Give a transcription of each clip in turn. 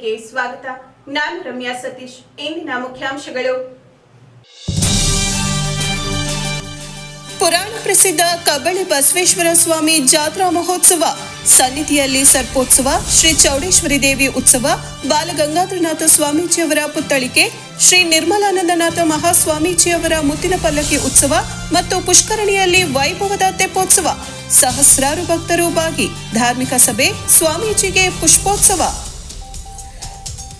ವಾರ್ತೆಗಳಿಗೆ ಸ್ವಾಗತ. ನಾನು ರಮ್ಯಾ ಸತೀಶ್. ಇಂದಿನ ಮುಖ್ಯಾಂಶಗಳು. ಪುರಾಣ ಪ್ರಸಿದ್ಧ ಕಬಳಿ ಬಸವೇಶ್ವರ ಸ್ವಾಮಿ ಜಾತ್ರಾ ಮಹೋತ್ಸವ. ಸನ್ನಿಧಿಯಲ್ಲಿ ಸರ್ಪೋತ್ಸವ, ಶ್ರೀ ಚೌಡೇಶ್ವರಿ ದೇವಿ ಉತ್ಸವ, ಬಾಲಗಂಗಾಧರನಾಥ ಸ್ವಾಮೀಜಿಯವರ ಪುತ್ತಳಿಕೆ ಶ್ರೀ ನಿರ್ಮಲಾನಂದನಾಥ ಮಹಾಸ್ವಾಮೀಜಿಯವರ ಮುತ್ತಿನ ಪಲ್ಲಕ್ಕಿ ಉತ್ಸವ ಮತ್ತು ಪುಷ್ಕರಣಿಯಲ್ಲಿ ವೈಭವದ ತೆಪ್ಪೋತ್ಸವ. ಸಹಸ್ರಾರು ಭಕ್ತರು ಭಾಗಿ ಧಾರ್ಮಿಕ ಸಭೆ, ಸ್ವಾಮೀಜಿಗೆ ಪುಷ್ಪೋತ್ಸವ.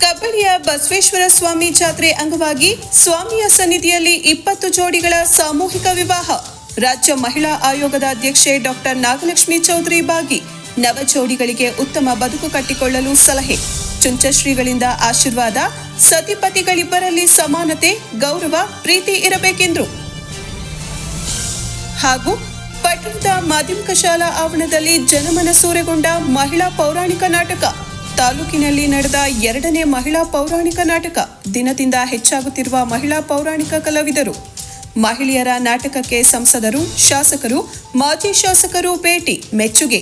ಕಬ್ಬಳಿಯ ಬಸವೇಶ್ವರ ಸ್ವಾಮಿ ಜಾತ್ರೆ ಅಂಗವಾಗಿ ಸ್ವಾಮಿಯ ಸನ್ನಿಧಿಯಲ್ಲಿ ಇಪ್ಪತ್ತು ಜೋಡಿಗಳ ಸಾಮೂಹಿಕ ವಿವಾಹ. ರಾಜ್ಯ ಮಹಿಳಾ ಆಯೋಗದ ಅಧ್ಯಕ್ಷೆ ಡಾಕ್ಟರ್ ನಾಗಲಕ್ಷ್ಮಿ ಚೌಧರಿ ಬಾಗಿ ನವ ಜೋಡಿಗಳಿಗೆ ಉತ್ತಮ ಬದುಕು ಕಟ್ಟಿಕೊಳ್ಳಲು ಸಲಹೆ. ಚುಂಚಶ್ರೀಗಳಿಂದ ಆಶೀರ್ವಾದ, ಸತಿಪತಿಗಳಿಬ್ಬರಲ್ಲಿ ಸಮಾನತೆ, ಗೌರವ, ಪ್ರೀತಿ ಇರಬೇಕೆಂದರು. ಹಾಗೂ ಪಟ್ಟಣದ ಮಾಧ್ಯಮಿಕ ಶಾಲಾ ಆವರಣದಲ್ಲಿ ಜನಮನ ಸೂರೆಗೊಂಡ ಮಹಿಳಾ ಪೌರಾಣಿಕ ನಾಟಕ. ತಾಲೂಕಿನಲ್ಲಿ ನಡೆದ ಎರಡನೇ ಮಹಿಳಾ ಪೌರಾಣಿಕ ನಾಟಕ ದಿನದಿಂದ ಹೆಚ್ಚಾಗುತ್ತಿರುವ ಮಹಿಳಾ ಪೌರಾಣಿಕ ಕಲಾವಿದರು. ಮಹಿಳೆಯರ ನಾಟಕಕ್ಕೆ ಸಂಸದರು, ಶಾಸಕರು, ಮಾಜಿ ಶಾಸಕರು ಭೇಟಿ, ಮೆಚ್ಚುಗೆ.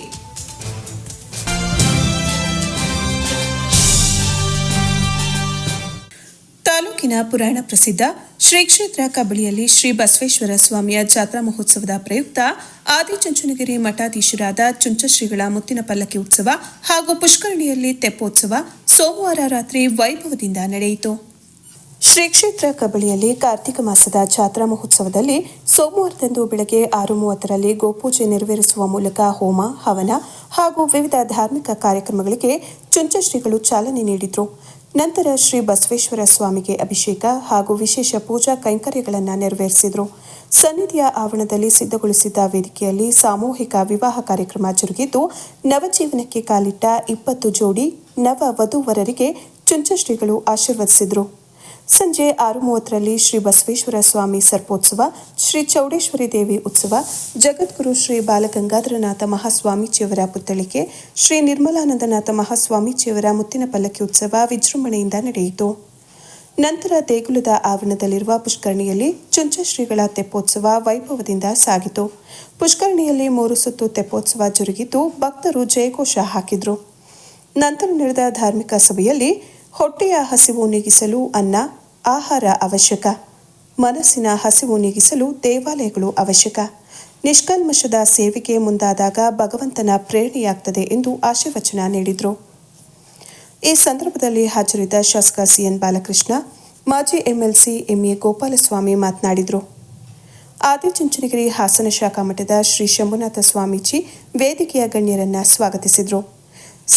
ತಾಲೂಕಿನ ಪುರಾಣ ಪ್ರಸಿದ್ಧ ಶ್ರೀ ಕ್ಷೇತ್ರ ಕಬಳಿಯಲ್ಲಿ ಶ್ರೀ ಬಸವೇಶ್ವರ ಸ್ವಾಮಿಯ ಜಾತ್ರಾ ಮಹೋತ್ಸವದ ಪ್ರಯುಕ್ತ ಆದಿಚುಂಚನಗಿರಿ ಮಠಾಧೀಶರಾದ ಚುಂಚಶ್ರೀಗಳ ಮುತ್ತಿನ ಪಲ್ಲಕ್ಕಿ ಉತ್ಸವ ಹಾಗೂ ಪುಷ್ಕರಣಿಯಲ್ಲಿ ತೆಪ್ಪೋತ್ಸವ ಸೋಮವಾರ ರಾತ್ರಿ ವೈಭವದಿಂದ ನಡೆಯಿತು. ಶ್ರೀ ಕ್ಷೇತ್ರ ಕಬಳಿಯಲ್ಲಿ ಕಾರ್ತಿಕ ಮಾಸದ ಜಾತ್ರಾ ಮಹೋತ್ಸವದಲ್ಲಿ ಸೋಮವಾರದಂದು ಬೆಳಗ್ಗೆ ಆರು ಮೂವತ್ತರಲ್ಲಿ ಗೋಪೂಜೆ ನೆರವೇರಿಸುವ ಮೂಲಕ ಹೋಮ, ಹವನ ಹಾಗೂ ವಿವಿಧ ಧಾರ್ಮಿಕ ಕಾರ್ಯಕ್ರಮಗಳಿಗೆ ಚುಂಚಶ್ರೀಗಳು ಚಾಲನೆ ನೀಡಿದರು. ನಂತರ ಶ್ರೀ ಬಸವೇಶ್ವರ ಸ್ವಾಮಿಗೆ ಅಭಿಷೇಕ ಹಾಗೂ ವಿಶೇಷ ಪೂಜಾ ಕೈಂಕರ್ಯಗಳನ್ನು ನೆರವೇರಿಸಿದರು. ಸನ್ನಿಧಿಯ ಆವರಣದಲ್ಲಿ ಸಿದ್ಧಗೊಳಿಸಿದ್ದ ವೇದಿಕೆಯಲ್ಲಿ ಸಾಮೂಹಿಕ ವಿವಾಹ ಕಾರ್ಯಕ್ರಮ ಜರುಗಿದ್ದು, ನವಜೀವನಕ್ಕೆ ಕಾಲಿಟ್ಟ ಇಪ್ಪತ್ತು ಜೋಡಿ ನವ ವಧುವರರಿಗೆ ಚುಂಚಶ್ರೀಗಳು ಆಶೀರ್ವದಿಸಿದರು. ಸಂಜೆ ಆರು ಮೂವತ್ತರಲ್ಲಿ ಶ್ರೀ ಬಸವೇಶ್ವರ ಸ್ವಾಮಿ ಸರ್ಪೋತ್ಸವ, ಶ್ರೀ ಚೌಡೇಶ್ವರಿ ದೇವಿ ಉತ್ಸವ, ಜಗದ್ಗುರು ಶ್ರೀ ಬಾಲಗಂಗಾಧರನಾಥ ಮಹಾಸ್ವಾಮೀಜಿಯವರ ಪುತ್ಥಳಿಕೆ, ಶ್ರೀ ನಿರ್ಮಲಾನಂದನಾಥ ಮಹಾಸ್ವಾಮೀಜಿಯವರ ಮುತ್ತಿನ ಪಲ್ಲಕ್ಕಿ ಉತ್ಸವ ವಿಜೃಂಭಣೆಯಿಂದ ನಡೆಯಿತು. ನಂತರ ದೇಗುಲದ ಆವರಣದಲ್ಲಿರುವ ಪುಷ್ಕರಣಿಯಲ್ಲಿ ಚುಂಚಶ್ರೀಗಳ ತೆಪ್ಪೋತ್ಸವ ವೈಭವದಿಂದ ಸಾಗಿತು. ಪುಷ್ಕರಣಿಯಲ್ಲಿ ಮೂರು ಸುತ್ತು ತೆಪ್ಪೋತ್ಸವ ಜರುಗಿದ್ದು ಭಕ್ತರು ಜಯಘೋಷ ಹಾಕಿದ್ರು. ನಂತರ ನಡೆದ ಧಾರ್ಮಿಕ ಸಭೆಯಲ್ಲಿ ಹೊಟ್ಟೆಯ ಹಸಿವು ನೀಗಿಸಲು ಅನ್ನ, ಆಹಾರ ಅವಶ್ಯಕ. ಮನಸ್ಸಿನ ಹಸಿವು ನೀಗಿಸಲು ದೇವಾಲಯಗಳು ಅವಶ್ಯಕ. ನಿಷ್ಕಲ್ಮಶದ ಸೇವೆಗೆ ಮುಂದಾದಾಗ ಭಗವಂತನ ಪ್ರೇರಣೆಯಾಗ್ತದೆ ಎಂದು ಆಶೀರ್ವಚನ ನೀಡಿದರು. ಈ ಸಂದರ್ಭದಲ್ಲಿ ಹಾಜರಿದ್ದ ಶಾಸಕ ಸಿಎನ್ ಬಾಲಕೃಷ್ಣ, ಮಾಜಿ ಎಂಎಲ್ಸಿ ಎಂಎ ಗೋಪಾಲಸ್ವಾಮಿ ಮಾತನಾಡಿದರು. ಆದಿಚುಂಚನಗಿರಿ ಹಾಸನ ಶಾಖಾ ಮಠದ ಶ್ರೀ ಶಂಭುನಾಥ ಸ್ವಾಮೀಜಿ ವೇದಿಕೆಯ ಗಣ್ಯರನ್ನ ಸ್ವಾಗತಿಸಿದರು.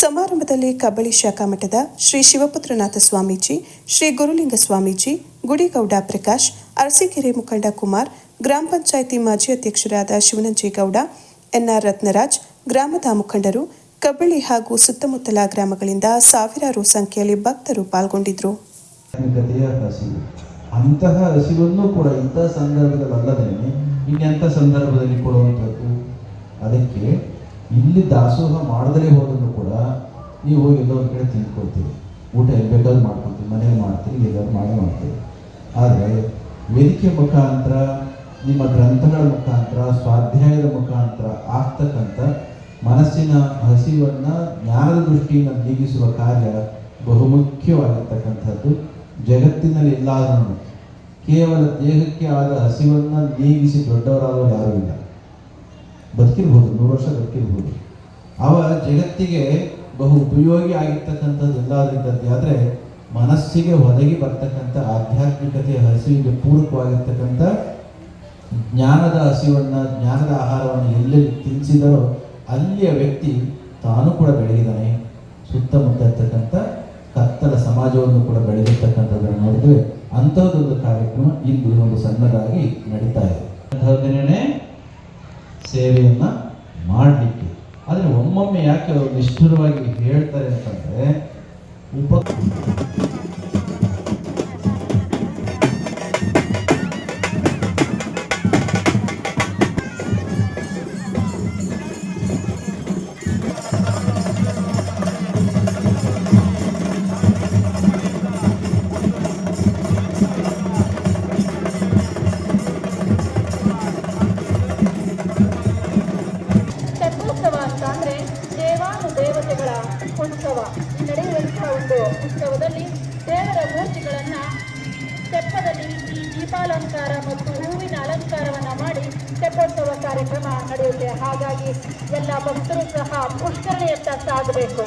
ಸಮಾರಂಭದಲ್ಲಿ ಕಬ್ಬಳಿ ಶಾಖಾ ಮಠದ ಶ್ರೀ ಶಿವಪುತ್ರನಾಥ ಸ್ವಾಮೀಜಿ, ಶ್ರೀ ಗುರುಲಿಂಗ ಸ್ವಾಮೀಜಿ, ಗುಡಿಗೌಡ ಪ್ರಕಾಶ್, ಅರಸೀಕೆರೆ ಮುಖಂಡ ಕುಮಾರ್, ಗ್ರಾಮ ಪಂಚಾಯಿತಿ ಮಾಜಿ ಅಧ್ಯಕ್ಷರಾದ ಶಿವನಂಜೇಗೌಡ ಎನ್ಆರ್ ರತ್ನರಾಜ್, ಗ್ರಾಮದ ಮುಖಂಡರು ಕಬ್ಬಳಿ ಹಾಗೂ ಸುತ್ತಮುತ್ತಲ ಗ್ರಾಮಗಳಿಂದ ಸಾವಿರಾರು ಸಂಖ್ಯೆಯಲ್ಲಿ ಭಕ್ತರು ಪಾಲ್ಗೊಂಡಿದ್ದರು ಅಂತಹ ಹಸಿವನ್ನು ಕೂಡ ಸಂದರ್ಭದಲ್ಲದೆ ಇನ್ನೆಂಥ ಸಂದರ್ಭದಲ್ಲಿ ಕೊಡುವಂಥದ್ದು? ಅದಕ್ಕೆ ಇಲ್ಲಿ ದಾಸೋಹ ಮಾಡದೇ ಹೋದ್ರು ಕೂಡ ನೀವು ಹೋಗಿ ಎಲ್ಲೋ ಒಂದು ಕಡೆ ತಿಂದ್ಕೊಳ್ತೀವಿ ಊಟ ಎಲ್ಲಿ ಬೇಕಾದ್ರು ಮಾಡ್ಕೊಳ್ತೀವಿ ಮನೇಲಿ ಮಾಡ್ತೀವಿ ಎಲ್ಲರೂ ಮಾಡೇ ಮಾಡ್ತೀವಿ ಆದರೆ ವೇದಿಕೆ ಮುಖಾಂತರ, ನಿಮ್ಮ ಗ್ರಂಥಗಳ ಮುಖಾಂತರ, ಸ್ವಾಧ್ಯಾಯದ ಮುಖಾಂತರ ಆಗ್ತಕ್ಕಂಥ ಮನಸ್ಸಿನ ಹಸಿವನ್ನು ಜ್ಞಾನದ ದೃಷ್ಟಿಯಿಂದ ನೀಗಿಸುವ ಕಾರ್ಯ ಬಹುಮುಖ್ಯವಾಗಿರ್ತಕ್ಕಂಥದ್ದು. ಜಗತ್ತಿನಲ್ಲಿ ಎಲ್ಲಾದರೂ ಕೇವಲ ದೇಹಕ್ಕೆ ಆದ ಹಸಿವನ್ನು ನೀಗಿಸಿ ದೊಡ್ಡವರಾದವರು ಯಾರೂ ಇಲ್ಲ. ಬದುಕಿರ್ಬೋದು, ನೂರು ವರ್ಷ ಬದುಕಿರ್ಬೋದು. ಅವ ಜಗತ್ತಿಗೆ ಬಹು ಉಪಯೋಗಿ ಆಗಿರ್ತಕ್ಕಂಥದ್ದು ಎಲ್ಲಾದ್ರಿದ್ದದ್ದು ಆದರೆ ಮನಸ್ಸಿಗೆ ಒದಗಿ ಬರ್ತಕ್ಕಂಥ ಆಧ್ಯಾತ್ಮಿಕತೆಯ ಹಸಿವಿಗೆ ಪೂರಕವಾಗಿರ್ತಕ್ಕಂಥ ಜ್ಞಾನದ ಹಸಿವನ್ನು, ಜ್ಞಾನದ ಆಹಾರವನ್ನು ಎಲ್ಲೆಲ್ಲಿ ತಿನ್ನಿಸಿದರೋ ಅಲ್ಲಿಯ ವ್ಯಕ್ತಿ ತಾನು ಕೂಡ ಬೆಳಗಿದಾನೆ. ಸುತ್ತಮುತ್ತ ಇರ್ತಕ್ಕಂಥ ಕತ್ತಲ ಸಮಾಜವನ್ನು ಕೂಡ ಬೆಳೆದಿರ್ತಕ್ಕಂಥದ್ದನ್ನು ನೋಡಿದ್ರೆ ಅಂಥದ್ದೊಂದು ಕಾರ್ಯಕ್ರಮ ಇಂದು ಒಂದು ಸಣ್ಣದಾಗಿ ನಡೀತಾ ಇದೆ. ಸೇವೆಯನ್ನ ಮಾಡಲಿಕ್ಕೆ. ಆದರೆ ಒಮ್ಮೊಮ್ಮೆ ಯಾಕೆ ಅವರು ನಿಷ್ಠುರವಾಗಿ ಹೇಳ್ತಾರೆ ಅಂತಂದ್ರೆ ಉಪ ಹಾಗಾಗಿ ಎಲ್ಲ ಭಕ್ತರು ಸಹ ಪುಷ್ಕರಣೆಯತ್ತ ಸಾಗಬೇಕು.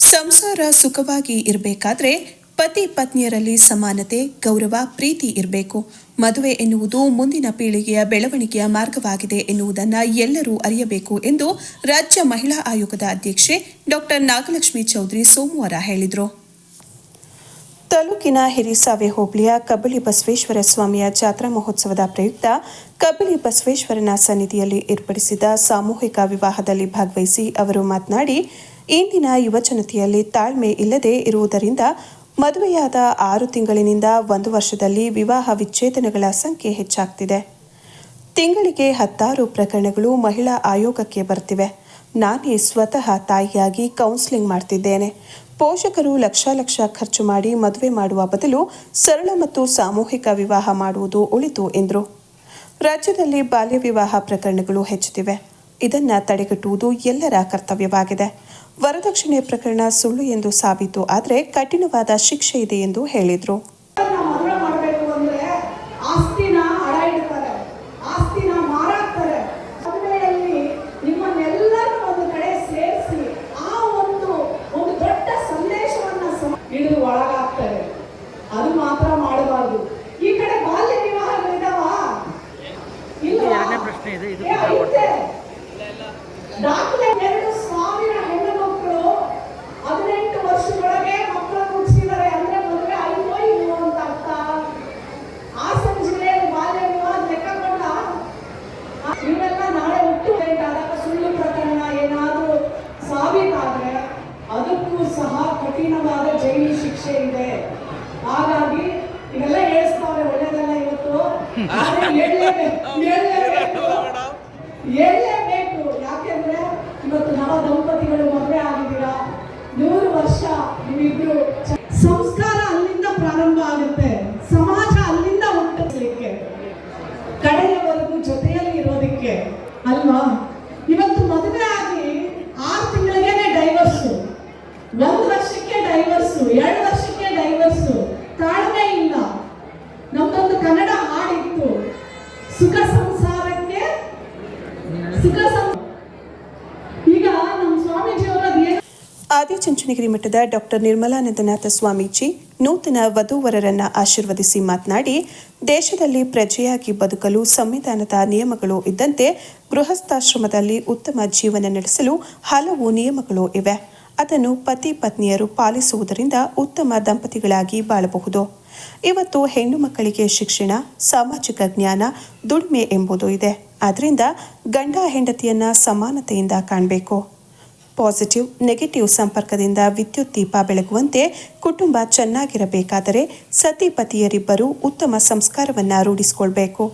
ಸಂಸಾರ ಸುಖವಾಗಿ ಇರಬೇಕಾದ್ರೆ ಪತಿ ಪತ್ನಿಯರಲ್ಲಿ ಸಮಾನತೆ, ಗೌರವ, ಪ್ರೀತಿ ಇರಬೇಕು. ಮದುವೆ ಎನ್ನುವುದು ಮುಂದಿನ ಪೀಳಿಗೆಯ ಬೆಳವಣಿಗೆಯ ಮಾರ್ಗವಾಗಿದೆ ಎನ್ನುವುದನ್ನು ಎಲ್ಲರೂ ಅರಿಯಬೇಕು ಎಂದು ರಾಜ್ಯ ಮಹಿಳಾ ಆಯೋಗದ ಅಧ್ಯಕ್ಷೆ ಡಾಕ್ಟರ್ ನಾಗಲಕ್ಷ್ಮಿ ಚೌಧರಿ ಸೋಮವಾರ ಹೇಳಿದರು. ತಾಲೂಕಿನ ಹಿರಿಸಾವೆ ಹೋಬಳಿಯ ಕಬಳಿ ಬಸವೇಶ್ವರ ಸ್ವಾಮಿಯ ಜಾತ್ರಾ ಮಹೋತ್ಸವದ ಪ್ರಯುಕ್ತ ಕಬಳಿ ಬಸವೇಶ್ವರನ ಸನ್ನಿಧಿಯಲ್ಲಿ ಏರ್ಪಡಿಸಿದ ಸಾಮೂಹಿಕ ವಿವಾಹದಲ್ಲಿ ಭಾಗವಹಿಸಿ ಅವರು ಮಾತನಾಡಿ, ಇಂದಿನ ಯುವಜನತೆಯಲ್ಲಿ ತಾಳ್ಮೆ ಇಲ್ಲದೆ ಇರುವುದರಿಂದ ಮದುವೆಯಾದ ಆರು ತಿಂಗಳಿನಿಂದ ಒಂದು ವರ್ಷದಲ್ಲಿ ವಿವಾಹ ವಿಚ್ಛೇದನಗಳ ಸಂಖ್ಯೆ ಹೆಚ್ಚಾಗ್ತಿದೆ. ತಿಂಗಳಿಗೆ ಹತ್ತಾರು ಪ್ರಕರಣಗಳು ಮಹಿಳಾ ಆಯೋಗಕ್ಕೆ ಬರ್ತಿವೆ. ನಾನೇ ಸ್ವತಃ ತಾಯಿಯಾಗಿ ಕೌನ್ಸಿಲಿಂಗ್ ಮಾಡ್ತಿದ್ದೇನೆ. ಪೋಷಕರು ಲಕ್ಷ ಲಕ್ಷ ಖರ್ಚು ಮಾಡಿ ಮದುವೆ ಮಾಡುವ ಬದಲು ಸರಳ ಮತ್ತು ಸಾಮೂಹಿಕ ವಿವಾಹ ಮಾಡುವುದು ಉಳಿತು ಎಂದರು. ರಾಜ್ಯದಲ್ಲಿ ಬಾಲ್ಯ ವಿವಾಹ ಪ್ರಕರಣಗಳು ಹೆಚ್ಚುತ್ತಿವೆ. ಇದನ್ನು ತಡೆಗಟ್ಟುವುದು ಎಲ್ಲರ ಕರ್ತವ್ಯವಾಗಿದೆ. ವರದಕ್ಷಿಣೆ ಪ್ರಕರಣ ಸುಳ್ಳು ಎಂದು ಸಾಬೀತು ಆದರೆ ಕಠಿಣವಾದ ಶಿಕ್ಷೆ ಇದೆ ಎಂದು ಹೇಳಿದರು ಮದುವೆ ಮಾಡಬೇಕು ಅಂದ್ರೆ ಆಸ್ತಿನ ಅಡ ಇಡ್ತಾರೆ ಆಸ್ತಿನ ಮಾರಾಕ್ತಾರೆ ಮದುವೆಯಲ್ಲಿ ನಿಮ್ಮನ್ನೆಲ್ಲರೂ ಒಂದು ಕಡೆ ಸೇರಿಸಿ ಆ ಒಂದು ಒಂದು ದೊಡ್ಡ ಸಂದೇಶವನ್ನ ಸಮ- ಹಿಡಿದು ಒಳಗಾಗ್ತಾರೆ ಅದು ಮಾತ್ರ ಮಾಡಬಾರ್ದು ಈ ಕಡೆ ಬಾಲ್ಯ ವಿವಾಹಗಳಿದಾವ ಇಲ್ವಾ? ಎರಡನೇ ಪ್ರಶ್ನೆ ಇದೆ, ಇದು ಏ, ಐತೆ. ದಾಖಲೆ ಎರಡು ಸಾವಿರ ಹೆಣ್ಣು ಮಕ್ಕಳು ಹದಿನೆಂಟು ವರ್ಷದೊಳಗೆ ಮಕ್ಕಳು ಹುಟ್ಟಿಸಿದ್ದಾರೆ ಅಂದ್ರೆ ಮದುವೆ ಆಯ್ತೋ ಇಲ್ವೋ ಅಂತ ಅರ್ಥ ಹಾಸನ ಜಿಲ್ಲೆಯಲ್ಲಿ ಬಾಲ್ಯ ವಿವಾಹ ಲೆಕ್ಕಕೊಂಡ ನೀವೆಲ್ಲ ನಾಳೆ ಹುಟ್ಟು ಆದಾಗ ಸುಳ್ಳು ಪ್ರಕರಣ ಏನಾದರೂ ಸಾಬೀತಾದ್ರೆ ಅದಕ್ಕೂ ಸಹ ಕಠಿಣವಾದ ಜೈಲು ಶಿಕ್ಷೆ ಇದೆ ಹಾಗಾಗಿ ಇವೆಲ್ಲ ಹೇಳಿಸ್ತಾವ್ರೆ ಒಳ್ಳೇದಲ್ಲ ಇವತ್ತು ಆದ್ರೆ ಹೇಳಲೇಬೇಕು ಹೇಳಲೇಬೇಕು ಹೇಳಲೇಬೇಕು ಯಾಕೆಂದ್ರೆ ಇವತ್ತು ನವ ದಂಪತಿಗಳು ಮದುವೆ ಆಗಿದ್ದೀರಾ ನೂರು ವರ್ಷ ನೀವಿಬ್ರು ಚ- ಸಂಸ್ಕಾರ ಅಲ್ಲಿಂದ ಪ್ರಾರಂಭ ಆಗುತ್ತೆ ಸಮಾಜ ಅಲ್ಲಿಂದ ಹುಟ್ಟಿಸ್ಲಿಕ್ಕೆ ಕಡೆಯವರೆಗೂ ಜೊತೆಯಲ್ಲಿ ಇರೋದಕ್ಕೆ ಅಲ್ವಾ ಇವತ್ತು ಮದುವೆ ಆಗಿ ಆರು ತಿಂಗಳಿಗೇನೆ ಡೈವರ್ಸು ಒಂದು ವರ್ಷಕ್ಕೆ ಡೈವರ್ಸು ಎರಡು ವರ್ಷಕ್ಕೆ ಡೈವರ್ಸು ತಾಳ್ಮೆ ಇಲ್ಲ ನಮ್ದೊಂದು ಕನ್ನಡ ಹಾಡಿತ್ತು ಸುಖ ಸಂಸಾರಕ್ಕೆ ಸುಖ ಸಂ ಈಗ ನಮ್ಮ ಸ್ವಾಮೀಜಿಯವರದ್ದು ಏನು ಆದಿಚುಂಚನಗಿರಿ ಮಠದ ಡಾಕ್ಟರ್ ನಿರ್ಮಲಾನಂದನಾಥ ಸ್ವಾಮೀಜಿ ನೂತನ ವಧುವರರನ್ನ ಆಶೀರ್ವದಿಸಿ ಮಾತನಾಡಿ, ದೇಶದಲ್ಲಿ ಪ್ರಜೆಯಾಗಿ ಬದುಕಲು ಸಂವಿಧಾನದ ನಿಯಮಗಳು ಇದ್ದಂತೆ ಗೃಹಸ್ಥಾಶ್ರಮದಲ್ಲಿ ಉತ್ತಮ ಜೀವನ ನಡೆಸಲು ಹಲವು ನಿಯಮಗಳು ಇವೆ. ಅದನ್ನು ಪತಿ ಪತ್ನಿಯರು ಪಾಲಿಸುವುದರಿಂದ ಉತ್ತಮ ದಂಪತಿಗಳಾಗಿ ಬಾಳಬಹುದು. ಇವತ್ತು ಹೆಣ್ಣು ಮಕ್ಕಳಿಗೆ ಶಿಕ್ಷಣ, ಸಾಮಾಜಿಕ ಜ್ಞಾನ ದುಡಿಮೆ ಎಂಬುದು ಇದೆ. ಆದ್ದರಿಂದ ಗಂಡ ಹೆಂಡತಿಯನ್ನ ಸಮಾನತೆಯಿಂದ ಕಾಣಬೇಕು. ಪಾಸಿಟಿವ್, ನೆಗೆಟಿವ್ ಸಂಪರ್ಕದಿಂದ ವಿದ್ಯುತ್ ದೀಪ ಬೆಳಗುವಂತೆ ಕುಟುಂಬ ಚೆನ್ನಾಗಿರಬೇಕಾದರೆ ಸತಿಪತಿಯರಿಬ್ಬರು ಉತ್ತಮ ಸಂಸ್ಕಾರವನ್ನು ರೂಢಿಸಿಕೊಳ್ಬೇಕು.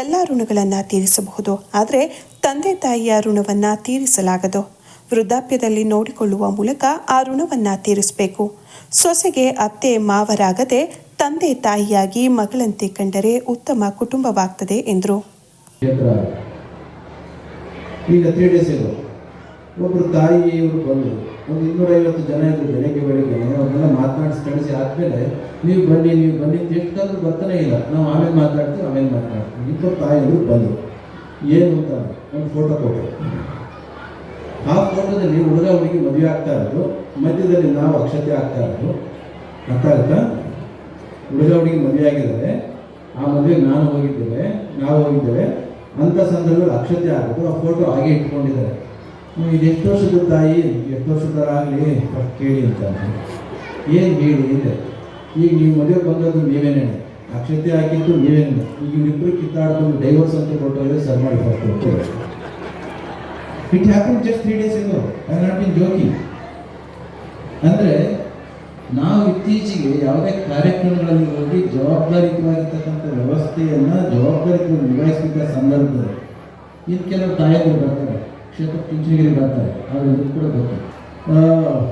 ಎಲ್ಲ ಋಣಗಳನ್ನು ತೀರಿಸಬಹುದು, ಆದರೆ ತಂದೆ ತಾಯಿಯ ಋಣವನ್ನು ತೀರಿಸಲಾಗದು. ವೃದ್ಧಾಪ್ಯದಲ್ಲಿ ನೋಡಿಕೊಳ್ಳುವ ಮೂಲಕ ಆ ಋಣವನ್ನು ತೀರಿಸಬೇಕು. ಸೊಸೆಗೆ ಅತ್ತೆ ಮಾವರಾಗದೆ ತಂದೆ ತಾಯಿಯಾಗಿ ಮಗಳಂತೆ ಕಂಡರೆ ಉತ್ತಮ ಕುಟುಂಬವಾಗ್ತದೆ ಎಂದರು. ಒಬ್ಬರು ತಾಯಿ ಇವರು ಬಂದರು ಒಂದು ಇನ್ನೂರೈವತ್ತು ಜನ ಇದ್ರು ಬೆಳಗ್ಗೆ ಬೆಳಗ್ಗೆ. ಅವ್ರನ್ನೆಲ್ಲ ಮಾತನಾಡಿಸಿ ಕಳಿಸಿ ಆದಮೇಲೆ ನೀವು ಬನ್ನಿ ನೀವು ಬನ್ನಿ ಎಷ್ಟಾದ್ರೂ ಬರ್ತಾನೆ ಇಲ್ಲ. ನಾವು ಆಮೇಲೆ ಮಾತಾಡ್ತೀವಿ, ಆಮೇಲೆ ಮಾತನಾಡ್ತೀವಿ ಇಬ್ಬರು ತಾಯಿಯವರು ಬಂದರು ಏನು ಅಂತ ಒಂದು ಫೋಟೋ ಕೊಟ್ಟರು. ಆ ಫೋಟೋದಲ್ಲಿ ಹುಡುಗ ಹುಡುಗಿ ಮದುವೆ ಆಗ್ತಾ ಇರೋದು. ಮಧ್ಯದಲ್ಲಿ ನಾವು ಅಕ್ಷತೆ ಆಗ್ತಾ ಇರೋದು. ಅರ್ಥ ಆಗುತ್ತಾ ಹುಡುಗ ಹುಡುಗಿ ಮದುವೆ ಆಗಿದ್ದಾರೆ. ಆ ಮದುವೆಗೆ ನಾನು ಹೋಗಿದ್ದೇವೆ ನಾವು ಹೋಗಿದ್ದೇವೆ. ಅಂಥ ಸಂದರ್ಭದಲ್ಲಿ ಅಕ್ಷತೆ ಆಗೋದು. ಆ ಫೋಟೋ ಹಾಗೆ ಇಟ್ಕೊಂಡಿದ್ದಾರೆ. ಹ್ಮ್, ಇದು ಎಷ್ಟು ವರ್ಷದ ತಾಯಿ ಎಷ್ಟು ವರ್ಷದವರಾಗಲಿ ಫಸ್ಟ್ ಕೇಳಿ ಅಂತ ಏನು ಹೇಳಿ ಇದೆ ಈಗ ನೀವು ಮದುವೆ ಬಂದದ್ದು ನೀವೇನೇ ಅಕ್ಷತೆ ಹಾಕಿದ್ದು ನೀವೇನೇ ಈಗ ಇವರಿಬ್ಬರು ಕಿತ್ತಾಡ್ಕೊಂಡು ಡೈವರ್ಸ್ ಅಂತ ಕೊಟ್ಟೋದ್ರೆ ಸರ್ ಮಾಡಿ first it happen just three days ಇದು ಐ ನಾಟ್ ಬಿನ್ ಜೋಕಿಂಗ್ ಅಂದರೆ ನಾವು ಇತ್ತೀಚೆಗೆ ಯಾವುದೇ ಕಾರ್ಯಕ್ರಮಗಳಲ್ಲಿ ಹೋಗಿ ಜವಾಬ್ದಾರಿಯುತವಾಗಿರ್ತಕ್ಕಂಥ ವ್ಯವಸ್ಥೆಯನ್ನು ಜವಾಬ್ದಾರಿಯುತ ನಿಭಾಯಿಸಬೇಕಾದ ಸಂದರ್ಭದಲ್ಲಿ ಇನ್ನು ಕೆಲವು ತಾಯಂದಿರು ಬರ್ತಾರೆ ಕ್ಷೇತ್ರ ಪಿಂಚಣಿಗಿರಿ ಬರ್ತಾರೆ. ಅವ್ರಿಗೆ ಕೂಡ ಗೊತ್ತು ಆ,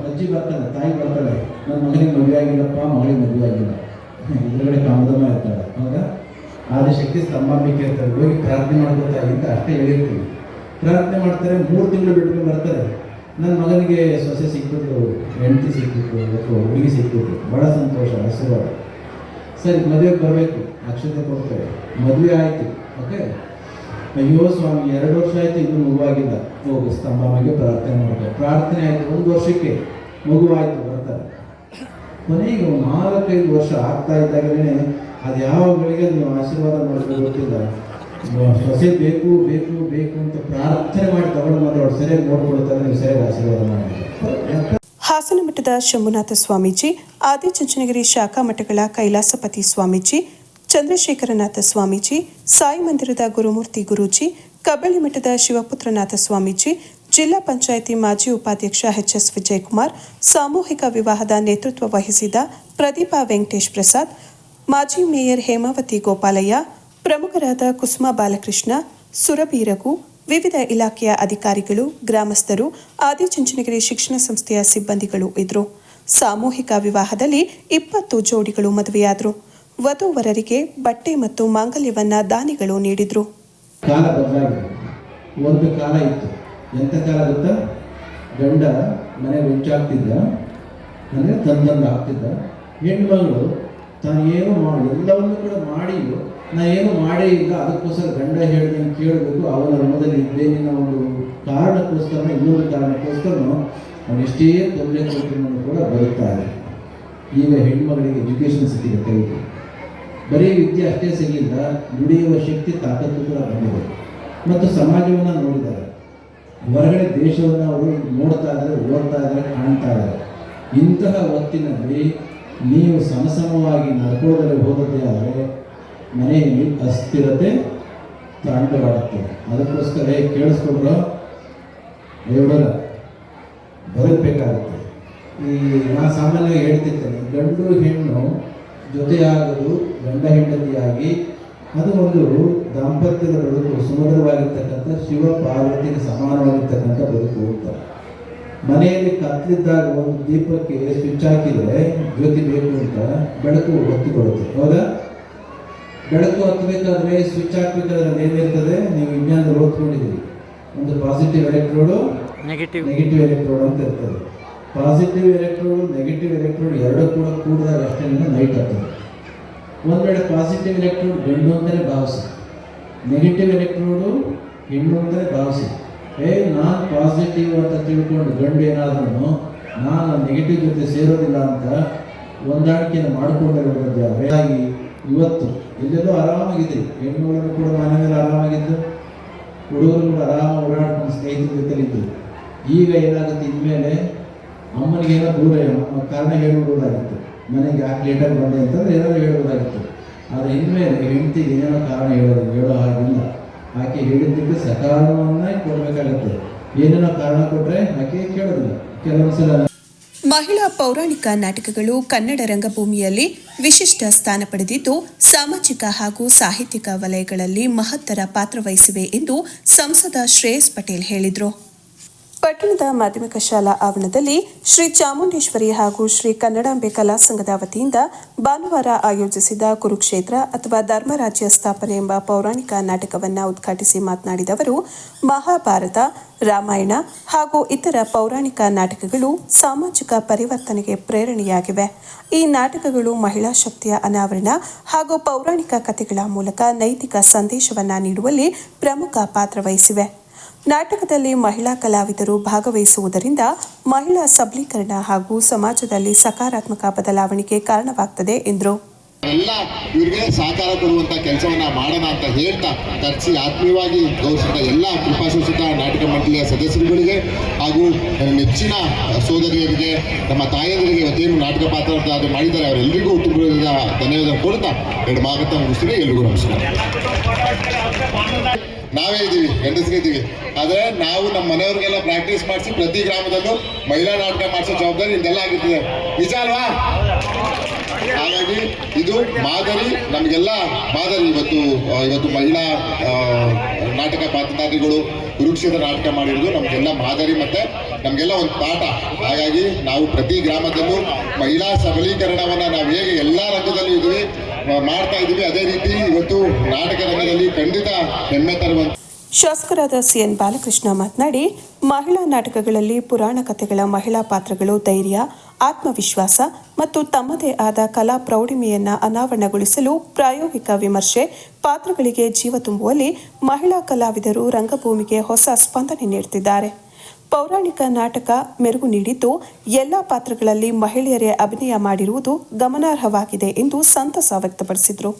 ಅಜ್ಜಿ ಬರ್ತಾರೆ ತಾಯಿ ಬರ್ತಾಳೆ. ನನ್ನ ಮಗನಿಗೆ ಮದುವೆ ಆಗಿಲ್ಲಪ್ಪ ಮಗಳಿಗೆ ಮದುವೆ ಆಗಿಲ್ಲ. ಎದುರುಗಡೆ ಕಾಮದಮ್ಮ ಇರ್ತಾಳೆ ಹೌದಾ ಆದಿಶಕ್ತಿ ಸ್ತಂಭಾಂಬಿಕೆ ಇರ್ತಾರೆ ಹೋಗಿ ಪ್ರಾರ್ಥನೆ ಮಾಡ್ಕೊತಾ ಅಂತ ಅಷ್ಟೇ ಹೇಳಿರ್ತೀವಿ ಪ್ರಾರ್ಥನೆ ಮಾಡ್ತಾರೆ ಮೂರು ತಿಂಗಳು ಬಿಟ್ಟು ಬರ್ತಾರೆ. ನನ್ನ ಮಗನಿಗೆ ಸೊಸೆ ಸಿಕ್ಕಿದ್ರು ಹೆಂಡತಿ ಸಿಕ್ಕಿತ್ತು ಅಥವಾ ಹುಡುಗಿ ಸಿಕ್ಕಿತ್ತು ಭಾಳ ಸಂತೋಷ ಆಶೀರ್ವಾದ. ಸರಿ ಮದುವೆಗೆ ಬರಬೇಕು. ಅಕ್ಷತೆ ಕೊಡ್ತೇವೆ ಮದುವೆ ಆಯಿತು. ಓಕೆ ಅಯ್ಯೋ ಸ್ವಾಮಿ ಎರಡು ವರ್ಷ ಆಯ್ತು ಇನ್ನು ಮಗುವಾಗಿಲ್ಲ ಹೋಗು ಸ್ತಂಭಾಮಿಗೆ ಪ್ರಾರ್ಥನೆ ಮಾಡ್ತಾರೆ ಪ್ರಾರ್ಥನೆ ಆಯಿತು, ಒಂದು ವರ್ಷಕ್ಕೆ ಮಗುವಾಯಿತು ಬರ್ತಾರೆ. ಕೊನೆಗೆ ನಾಲ್ಕೈದು ವರ್ಷ ಆಗ್ತಾ ಇದ್ದಾಗಲೇ ಅದು ಯಾವ ಗಳಿಗೆ ನೀವು ಆಶೀರ್ವಾದ ಮಾಡೋದು ಗೊತ್ತಿಲ್ಲ. ಸೊಸೆ ಬೇಕು ಬೇಕು ಬೇಕು ಅಂತ ಪ್ರಾರ್ಥನೆ ಮಾಡಿ ತಗೊಂಡು ಮಾತ್ರ ಅವ್ರು ಸರಿಯಾಗಿ ನೋಡ್ಕೊಳ್ತಾರೆ ನೀವು ಸರಿಯಾಗಿ ಆಶೀರ್ವಾದ ಮಾಡಿ ಹಾಸನ ಮಠದ ಶಂಭುನಾಥ ಸ್ವಾಮೀಜಿ, ಆದಿಚುಂಚನಗಿರಿ ಶಾಖಾ ಮಠಗಳ ಕೈಲಾಸಪತಿ ಸ್ವಾಮೀಜಿ ಚಂದ್ರಶೇಖರನಾಥ ಸ್ವಾಮೀಜಿ, ಸಾಯಿ ಮಂದಿರದ ಗುರುಮೂರ್ತಿ ಗುರೂಜಿ ಕಬಳಿ ಮಠದ ಶಿವಪುತ್ರನಾಥ ಸ್ವಾಮೀಜಿ, ಜಿಲ್ಲಾ ಪಂಚಾಯಿತಿ ಮಾಜಿ ಉಪಾಧ್ಯಕ್ಷ ಎಚ್ ಎಸ್ ವಿಜಯಕುಮಾರ್, ಸಾಮೂಹಿಕ ವಿವಾಹದ ನೇತೃತ್ವ ವಹಿಸಿದ ಪ್ರದೀಪಾ ವೆಂಕಟೇಶ್ ಪ್ರಸಾದ್, ಮಾಜಿ ಮೇಯರ್ ಹೇಮಾವತಿ ಗೋಪಾಲಯ್ಯ, ಪ್ರಮುಖರಾದ ಕುಸುಮಾ ಬಾಲಕೃಷ್ಣ, ಸುರಭಿ ವಿವಿಧ ಇಲಾಖೆಯ ಅಧಿಕಾರಿಗಳು, ಗ್ರಾಮಸ್ಥರು ಆದಿಚುಂಚನಗಿರಿ ಶಿಕ್ಷಣ ಸಂಸ್ಥೆಯ ಸಿಬ್ಬಂದಿಗಳು ಇದ್ರು ಸಾಮೂಹಿಕ ವಿವಾಹದಲ್ಲಿ ಇಪ್ಪತ್ತು ಜೋಡಿಗಳು ಮದುವೆಯಾದರು. ವಧುವರರಿಗೆ ಬಟ್ಟೆ ಮತ್ತು ಮಾಂಗಲ್ಯವನ್ನ ದಾನಿಗಳು ನೀಡಿದ್ರು. ಕಾಲ ಬದಲಾಗಿದೆ ಒಂದು ಕಾಲ ಇತ್ತು. ಎಂತ ಕಾಲ ಗೊತ್ತಾ? ಗಂಡ ಮನೆ ವೆಚ್ಚಾಗ್ತಿದ್ದ ಅಂದರೆ ತಂದಂದು ಆಗ್ತಿದ್ದ ಹೆಣ್ಮಗಳು ತಾನು ಏನು ಮಾಡಿ, ಎಲ್ಲವನ್ನು ಕೂಡ ಮಾಡಿ ನಾ ಏನು ಮಾಡೇ ಇಲ್ಲ, ಅದಕ್ಕೋಸ್ಕರ ಗಂಡ ಹೇಳ್ದಂಗೆ ಕೇಳಬೇಕು. ಅವನ ಋಣದಲ್ಲಿ ಇದ್ದೇನೆ ಒಂದು ಕಾರಣಕ್ಕೋಸ್ಕರ ಇನ್ನೊಂದು ಕಾರಣಕ್ಕೋಸ್ಕರ ಅವನು ಎಷ್ಟೇ ತೊಂದರೆ ಕೂಡ ಬರುತ್ತಾರೆ ಈಗ ಹೆಣ್ಮಗಳಿಗೆ ಎಜುಕೇಷನ್ ಸಿಕ್ಕಿದೆ ಕೈಗೆ. ಬರೀ ವಿದ್ಯೆ ಅಷ್ಟೇ ಸಿಗಲಿಲ್ಲ ದುಡಿಯುವ ಶಕ್ತಿ ತಾಕತ್ತು ಕೂಡ ಬಂದಿದೆ. ಮತ್ತು ಸಮಾಜವನ್ನು ನೋಡಿದ್ದಾರೆ. ಹೊರಗಡೆ ದೇಶವನ್ನು ಅವರು ನೋಡ್ತಾ ಇದ್ದಾರೆ, ಓದ್ತಾ ಇದ್ದಾರೆ, ಕಾಣ್ತಾ ಇದ್ದಾರೆ. ಇಂತಹ ಹೊತ್ತಿನಲ್ಲಿ ನೀವು ಸಮಸಮವಾಗಿ ನಡ್ಕೊಳ್ಳೋದ್ರಲ್ಲಿ ಹೋದದ್ದೇ ಆದರೆ ಮನೆಯಲ್ಲಿ ಅಸ್ಥಿರತೆ ತಾಂಡವಾಡುತ್ತೆ. ಅದಕ್ಕೋಸ್ಕರ ಹೇಗೆ ಕೇಳಿಸ್ಕೊಂಡ್ರು? ದೇವರ, ಬದುಕಬೇಕಾಗುತ್ತೆ. ಈ ನಾನು ಸಾಮಾನ್ಯವಾಗಿ ಹೇಳ್ತಿರ್ತೇನೆ ಗಂಡು ಹೆಣ್ಣು ಜೊತೆಯಾಗಲು ಗಂಡ ಹೆಂಡತಿಯಾಗಿ ಅದು ಒಂದು ದಾಂಪತ್ಯದ ಬದುಕು ಸುಮಧುರವಾಗಿರ್ತಕ್ಕಂಥ ಶಿವ ಪಾರ್ವತಿಗೆ ಸಮಾನವಾಗಿರ್ತಕ್ಕಂಥ ಬದುಕು ಅಂತ. ಮನೆಯಲ್ಲಿ ಕತ್ತಲಿದ್ದಾಗ ಒಂದು ದೀಪಕ್ಕೆ ಸ್ವಿಚ್ ಹಾಕಿದರೆ ಜ್ಯೋತಿ ಬೇಕು ಅಂತ ಬೆಳಕು ಹೊತ್ತಿಕೊಡುತ್ತೆ ಹೌದಾ? ಬೆಳಕು ಹತ್ತಬೇಕಾದ್ರೆ ಸ್ವಿಚ್ ಹಾಕ್ಬೇಕಾದ್ರೆ ಏನಿರ್ತದೆ ನೀವು ವಿಜ್ಞಾನದಲ್ಲಿ ಓದ್ಕೊಂಡಿದ್ದೀರಿ. ಒಂದು positive electrode negative negative electrode ಅಂತ ಇರ್ತದೆ. ಪಾಸಿಟಿವ್ ಎಲೆಕ್ಟ್ರೋಡ್ ನೆಗೆಟಿವ್ ಎಲೆಕ್ಟ್ರೋಡ್ ಎರಡು ಕೂಡ ಕೂಡಿದಾಗ ಅಷ್ಟೇ ಲೈಟ್ ಆಗ್ತದೆ. ಒಂದು ಪಾಸಿಟಿವ್ ಎಲೆಕ್ಟ್ರೋಡ್ ಗಂಡು ಅಂತಲೇ ಭಾವಿಸಿ. ನೆಗೆಟಿವ್ ಎಲೆಕ್ಟ್ರೋಡು ಹೆಣ್ಣು ಅಂತಲೇ ಭಾವಿಸಿ. ಏ, ನಾನು ಪಾಸಿಟಿವ್ ಅಂತ ತಿಳ್ಕೊಂಡು ಗಂಡು ಏನಾದ್ರೂ ನಾನು ನೆಗೆಟಿವ್ ಜೊತೆ ಸೇರೋದಿಲ್ಲ ಅಂತ ಹೊಂದಾಣಿಕೆಯನ್ನು ಮಾಡಿಕೊಂಡಿರೋದ್ರಿಂದ ಹಾಗಾಗಿ ಇವತ್ತು ಎಲ್ಲೆಲ್ಲೋ ಆರಾಮಾಗಿದ್ದೀವಿ. ಹೆಣ್ಣುಗಳನ್ನು ಕೂಡ ಮನೆ ಮೇಲೆ ಆರಾಮಾಗಿದ್ದು, ಹುಡುಗರು ಕೂಡ ಆರಾಮಾಗಿ ಓಡಾಡ್ಕೊಂಡು ಸ್ನೇಹಿತರ ಜೊತೆಲಿದ್ದು. ಈಗ ಏನಾಗುತ್ತೆ ಇನ್ಮೇಲೆ ಅಮ್ಮನಿಗೆ ಏನೋ ದೂರ ಏನೋ ಕಾರಣ ಹೇಳ್ಬೋದಾಗಿತ್ತು ಮನೆಗೆ ಯಾಕೆ ಲೇಟಾಗಿ ಬಂದೆ ಅಂತಂದ್ರೆ ಏನಾದ್ರು ಹೇಳ್ಬೋದಾಗಿತ್ತು ಆದರೆ ಇನ್ಮೇಲೆ ಹೆಂಡತಿಗೆ ಏನೇನೋ ಕಾರಣ ಹೇಳೋದು, ಹೇಳೋ ಹಾಗಿಲ್ಲ. ಆಕೆ ಹೇಳಿದ್ದಕ್ಕೆ ಸಕಾರಣವನ್ನೇ ಕೊಡಬೇಕಾಗತ್ತೆ. ಏನೇನೋ ಕಾರಣ ಕೊಟ್ಟರೆ ಆಕೆ ಕೇಳೋದಿಲ್ಲ. ಕೆಲವೊಂದ್ಸಲ ಮಹಿಳಾ ಪೌರಾಣಿಕ ನಾಟಕಗಳು ಕನ್ನಡ ರಂಗಭೂಮಿಯಲ್ಲಿ ವಿಶಿಷ್ಟ ಸ್ಥಾನ ಪಡೆದಿದ್ದು, ಸಾಮಾಜಿಕ ಹಾಗೂ ಸಾಹಿತ್ಯಿಕ ವಲಯಗಳಲ್ಲಿ ಮಹತ್ತರ ಪಾತ್ರ ವಹಿಸಿವೆ ಎಂದು ಸಂಸದ ಶ್ರೇಯಸ್ ಪಟೇಲ್ ಹೇಳಿದರು. ಪಟ್ಟಣದ ಮಾಧ್ಯಮಿಕ ಶಾಲಾ ಆವರಣದಲ್ಲಿ ಶ್ರೀ ಚಾಮುಂಡೇಶ್ವರಿ ಹಾಗೂ ಶ್ರೀ ಕನ್ನಡಾಂಬೆ ಕಲಾ ಸಂಘದ ವತಿಯಿಂದ ಭಾನುವಾರ ಆಯೋಜಿಸಿದ ಕುರುಕ್ಷೇತ್ರ ಅಥವಾ ಧರ್ಮರಾಜ್ಯ ಸ್ಥಾಪನೆ ಎಂಬ ಪೌರಾಣಿಕ ನಾಟಕವನ್ನು ಉದ್ಘಾಟಿಸಿ ಮಾತನಾಡಿದ ಅವರು, ಮಹಾಭಾರತ, ರಾಮಾಯಣ ಹಾಗೂ ಇತರ ಪೌರಾಣಿಕ ನಾಟಕಗಳು ಸಾಮಾಜಿಕ ಪರಿವರ್ತನೆಗೆ ಪ್ರೇರಣೆಯಾಗಿವೆ. ಈ ನಾಟಕಗಳು ಮಹಿಳಾ ಶಕ್ತಿಯ ಅನಾವರಣ ಹಾಗೂ ಪೌರಾಣಿಕ ಕಥೆಗಳ ಮೂಲಕ ನೈತಿಕ ಸಂದೇಶವನ್ನು ನೀಡುವಲ್ಲಿ ಪ್ರಮುಖ ಪಾತ್ರ ವಹಿಸಿವೆ. ನಾಟಕದಲ್ಲಿ ಮಹಿಳಾ ಕಲಾವಿದರು ಭಾಗವಹಿಸುವುದರಿಂದ ಮಹಿಳಾ ಸಬಲೀಕರಣ ಹಾಗೂ ಸಮಾಜದಲ್ಲಿ ಸಕಾರಾತ್ಮಕ ಬದಲಾವಣೆಗೆ ಕಾರಣವಾಗ್ತದೆ ಎಂದರು. ಎಲ್ಲ ಇವ್ರಿಗೆ ಸಹಕಾರ ಕೊಡುವಂತ ಕೆಲಸವನ್ನ ಮಾಡೋಣ ಅಂತ ಹೇಳ್ತಾ ಕರೆಸಿ ಆತ್ಮೀಯವಾಗಿ ಗೌರವಿಸಿದ ಎಲ್ಲ ಕೃಪಾಶೋಷಿತ ನಾಟಕ ಮಂಡಳಿಯ ಸದಸ್ಯರುಗಳಿಗೆ ಹಾಗೂ ನೆಚ್ಚಿನ ಸೋದರಿಯರಿಗೆ, ನಮ್ಮ ತಾಯಂದಿರಿಗೆ ಇವತ್ತೇನು ನಾಟಕ ಪಾತ್ರ ಮಾಡಿದ್ದಾರೆ ಅವರೆಲ್ಲರಿಗೂ ತುಂಬ ಧನ್ಯವಾದ ಕೊಡ್ತಾ ಎರಡು ಮಾಗತ ಮುಗಿಸಿದ್ರೆ ಎಲ್ರಿಗೂ ನಮಸ್ಕಾರ. ನಾವೇ ಇದ್ದೀವಿ ಗಂಡಸರಿದ್ದೀವಿ ಆದರೆ ನಾವು ನಮ್ಮ ಮನೆಯವ್ರಿಗೆಲ್ಲ ಪ್ರಾಕ್ಟೀಸ್ ಮಾಡಿಸಿ ಪ್ರತಿ ಗ್ರಾಮದಲ್ಲೂ ಮಹಿಳಾ ನಾಟಕ ಮಾಡಿಸೋ ಜವಾಬ್ದಾರಿ ಇದೆಲ್ಲ ಆಗಿರ್ತದೆ. ನಿಜ ಅಲ್ವಾ? ಹಾಗಾಗಿ ಇದು ಮಾದರಿ, ನಮಗೆಲ್ಲ ಮಾದರಿ ಇವತ್ತು ಇವತ್ತು ಮಹಿಳಾ ನಾಟಕ ಪಾತ್ರಧಾರಿಗಳು, ಕುರುಕ್ಷೇತ್ರ ನಾಟಕ ಮಾಡಿರೋದು ನಮಗೆಲ್ಲ ಮಾದರಿ ಮತ್ತೆ ನಮಗೆಲ್ಲ ಒಂದು ಪಾಠ. ಹಾಗಾಗಿ ನಾವು ಪ್ರತಿ ಗ್ರಾಮದಲ್ಲೂ ಮಹಿಳಾ ಸಬಲೀಕರಣವನ್ನು ನಾವು ಹೇಗೆ ಎಲ್ಲ ರಂಗದಲ್ಲೂ ಇದ್ದೀವಿ ಮಾಡ್ತಾ ಇದ್ದೀವಿ ಅದೇ ರೀತಿ ಇವತ್ತು ನಾಟಕ ಖಂಡಿತ ಹೆಮ್ಮೆ ತರುವಂತ ಶಾಸಕರಾದ ಸಿಎನ್ ಬಾಲಕೃಷ್ಣ ಮಾತನಾಡಿ, ಮಹಿಳಾ ನಾಟಕಗಳಲ್ಲಿ ಪುರಾಣ ಕಥೆಗಳ ಮಹಿಳಾ ಪಾತ್ರಗಳು ಧೈರ್ಯ, ಆತ್ಮವಿಶ್ವಾಸ ಮತ್ತು ತಮ್ಮದೇ ಆದ ಕಲಾ ಪ್ರೌಢಿಮೆಯನ್ನು ಅನಾವರಣಗೊಳಿಸಲು ಪ್ರಾಯೋಗಿಕ ವಿಮರ್ಶೆ, ಪಾತ್ರಗಳಿಗೆ ಜೀವ ತುಂಬುವಲ್ಲಿ ಮಹಿಳಾ ಕಲಾವಿದರು ರಂಗಭೂಮಿಗೆ ಹೊಸ ಸ್ಪಂದನೆ ನೀಡುತ್ತಿದ್ದಾರೆ ಪೌರಾಣಿಕ ನಾಟಕ ಮೆರುಗು ನೀಡಿದ್ದು ಎಲ್ಲಾ ಪಾತ್ರಗಳಲ್ಲಿ ಮಹಿಳೆಯರೇ ಅಭಿನಯ ಮಾಡಿರುವುದು ಗಮನಾರ್ಹವಾಗಿದೆ ಎಂದು ಸಂತಸ ವ್ಯಕ್ತಪಡಿಸಿದರು.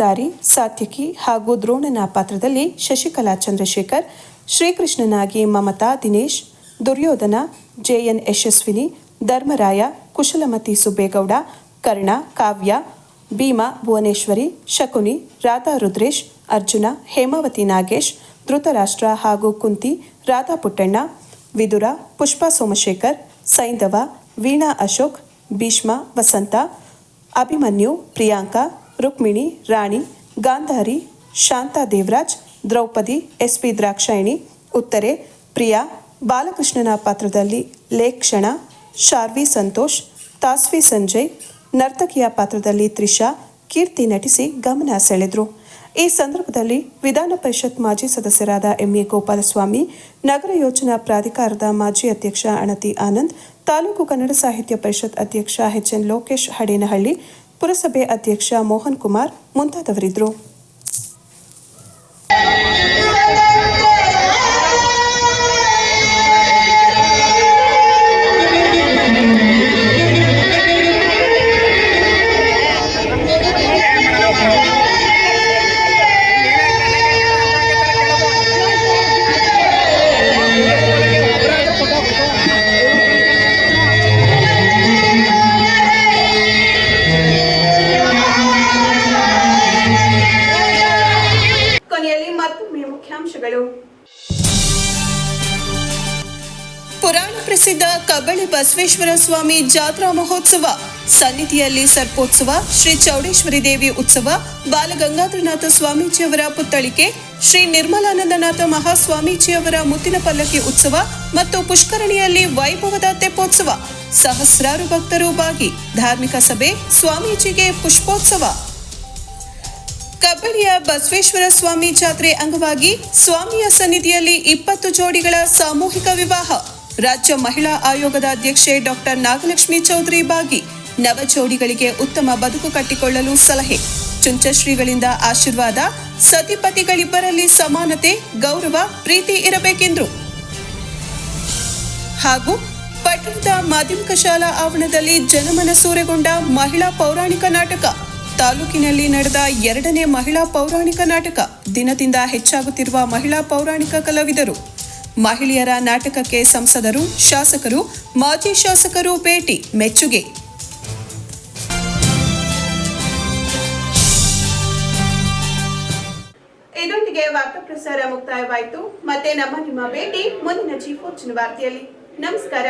ಸೂತ್ರಧಾರಿ ಸಾತ್ಯಕಿ ಹಾಗೂ ದ್ರೋಣನ ಪಾತ್ರದಲ್ಲಿ ಶಶಿಕಲಾ ಚಂದ್ರಶೇಖರ್, ಶ್ರೀಕೃಷ್ಣನಾಗಿ ಮಮತಾ ದಿನೇಶ್, ದುರ್ಯೋಧನ ಜೆಎನ್ ಯಶಸ್ವಿನಿ, ಧರ್ಮರಾಯ ಕುಶಲಮತಿ ಸುಬ್ಬೇಗೌಡ, ಕರ್ಣ, ಕಾವ್ಯ, ಭೀಮಾ ಭುವನೇಶ್ವರಿ, ಶಕುನಿ, ರಾಧಾ ರುದ್ರೇಶ್, ಅರ್ಜುನ, ಹೇಮಾವತಿ ನಾಗೇಶ್, ಧೃತರಾಷ್ಟ್ರ ಹಾಗೂ ಕುಂತಿ, ರಾಧಾ ಪುಟ್ಟಣ್ಣ, ವಿದುರ, ಪುಷ್ಪಾ ಸೋಮಶೇಖರ್, ಸೈಂಧವ, ವೀಣಾ ಅಶೋಕ್, ಭೀಷ್ಮ, ವಸಂತ, ಅಭಿಮನ್ಯು, ಪ್ರಿಯಾಂಕಾ ರುಕ್ಮಿಣಿ, ರಾಣಿ, ಗಾಂಧಾರಿ, ಶಾಂತಾ ದೇವರಾಜ್, ದ್ರೌಪದಿ, ಎಸ್ಪಿ ದ್ರಾಕ್ಷಾಯಣಿ, ಉತ್ತರೆ, ಪ್ರಿಯಾ, ಬಾಲಕೃಷ್ಣನ ಪಾತ್ರದಲ್ಲಿ ಲೇಕ್ಷಣ, ಶಾರ್ವಿ ಸಂತೋಷ್, ತಾಸ್ವಿ ಸಂಜಯ್, ನರ್ತಕಿಯ ಪಾತ್ರದಲ್ಲಿ ತ್ರಿಷಾ, ಕೀರ್ತಿ ನಟಿಸಿ ಗಮನ ಸೆಳೆದರು. ಈ ಸಂದರ್ಭದಲ್ಲಿ ವಿಧಾನ ಪರಿಷತ್ ಮಾಜಿ ಸದಸ್ಯರಾದ ಎಂಎ ಗೋಪಾಲಸ್ವಾಮಿ, ನಗರ ಯೋಜನಾ ಪ್ರಾಧಿಕಾರದ ಮಾಜಿ ಅಧ್ಯಕ್ಷ ಅಣತಿ ಆನಂದ್, ತಾಲೂಕು ಕನ್ನಡ ಸಾಹಿತ್ಯ ಪರಿಷತ್ ಅಧ್ಯಕ್ಷ ಎಚ್ಎನ್ ಲೋಕೇಶ್ ಹಡೇನಹಳ್ಳಿ ಪುರಸಭೆ ಅಧ್ಯಕ್ಷ ಮೋಹನ್ ಕುಮಾರ್ ಮುಂತಾದವರಿದ್ದರು. ಬಸವೇಶ್ವರ ಸ್ವಾಮಿ ಜಾತ್ರಾ ಮಹೋತ್ಸವ. ಸನ್ನಿಧಿಯಲ್ಲಿ ಸರ್ಪೋತ್ಸವ, ಶ್ರೀ ಚೌಡೇಶ್ವರಿ ದೇವಿ ಉತ್ಸವ, ಬಾಲಗಂಗಾಧರನಾಥ ಸ್ವಾಮೀಜಿಯವರ ಪುತ್ತಳಿಕೆ ಶ್ರೀ ನಿರ್ಮಲಾನಂದನಾಥ ಮಹಾಸ್ವಾಮೀಜಿಯವರ ಮುತ್ತಿನ ಪಲ್ಲಕ್ಕಿ ಉತ್ಸವ ಮತ್ತು ಪುಷ್ಕರಣಿಯಲ್ಲಿ ವೈಭವದ ತೆಪ್ಪೋತ್ಸವ. ಸಹಸ್ರಾರು ಭಕ್ತರು ಭಾಗಿ, ಧಾರ್ಮಿಕ ಸಭೆ, ಸ್ವಾಮೀಜಿಗೆ ಪುಷ್ಪೋತ್ಸವ. ಕಬ್ಬಡಿಯ ಬಸವೇಶ್ವರ ಸ್ವಾಮಿ ಜಾತ್ರೆ ಅಂಗವಾಗಿ ಸ್ವಾಮಿಯ ಸನ್ನಿಧಿಯಲ್ಲಿ ಇಪ್ಪತ್ತು ಜೋಡಿಗಳ ಸಾಮೂಹಿಕ ವಿವಾಹ. ರಾಜ್ಯ ಮಹಿಳಾ ಆಯೋಗದ ಅಧ್ಯಕ್ಷೆ ಡಾಕ್ಟರ್ ನಾಗಲಕ್ಷ್ಮಿ ಚೌಧರಿ ಭಾಗಿ ನವ ಜೋಡಿಗಳಿಗೆ ಉತ್ತಮ ಬದುಕು ಕಟ್ಟಿಕೊಳ್ಳಲು ಸಲಹೆ. ಚುಂಚಶ್ರೀಗಳಿಂದ ಆಶೀರ್ವಾದ, ಸತಿಪತಿಗಳಿಬ್ಬರಲ್ಲಿ ಸಮಾನತೆ, ಗೌರವ, ಪ್ರೀತಿ ಇರಬೇಕೆಂದರು. ಹಾಗೂ ಪಟ್ಟಣದ ಮಾಧ್ಯಮಿಕ ಶಾಲಾ ಆವರಣದಲ್ಲಿ ಜನಮನ ಸೂರೆಗೊಂಡ ಮಹಿಳಾ ಪೌರಾಣಿಕ ನಾಟಕ. ತಾಲೂಕಿನಲ್ಲಿ ನಡೆದ ಎರಡನೇ ಮಹಿಳಾ ಪೌರಾಣಿಕ ನಾಟಕ ದಿನದಿಂದ ಹೆಚ್ಚಾಗುತ್ತಿರುವ ಮಹಿಳಾ ಪೌರಾಣಿಕ ಕಲಾವಿದರು. ಮಹಿಳೆಯರ ನಾಟಕಕ್ಕೆ ಸಂಸದರು, ಶಾಸಕರು, ಮಾಜಿ ಶಾಸಕರು ಭೇಟಿ, ಮೆಚ್ಚುಗೆ. ಇದೊಂದಿಗೆ ವಾರ್ತಾ ಪ್ರಸಾರ ಮುಕ್ತಾಯವಾಯಿತು. ಮತ್ತೆ ನಮ್ಮ ನಿಮ್ಮ ಭೇಟಿ ಮುಂದಿನ ಜೀಪೋಚಿನ ವಾರ್ತೆಯಲ್ಲಿ ನಮಸ್ಕಾರ.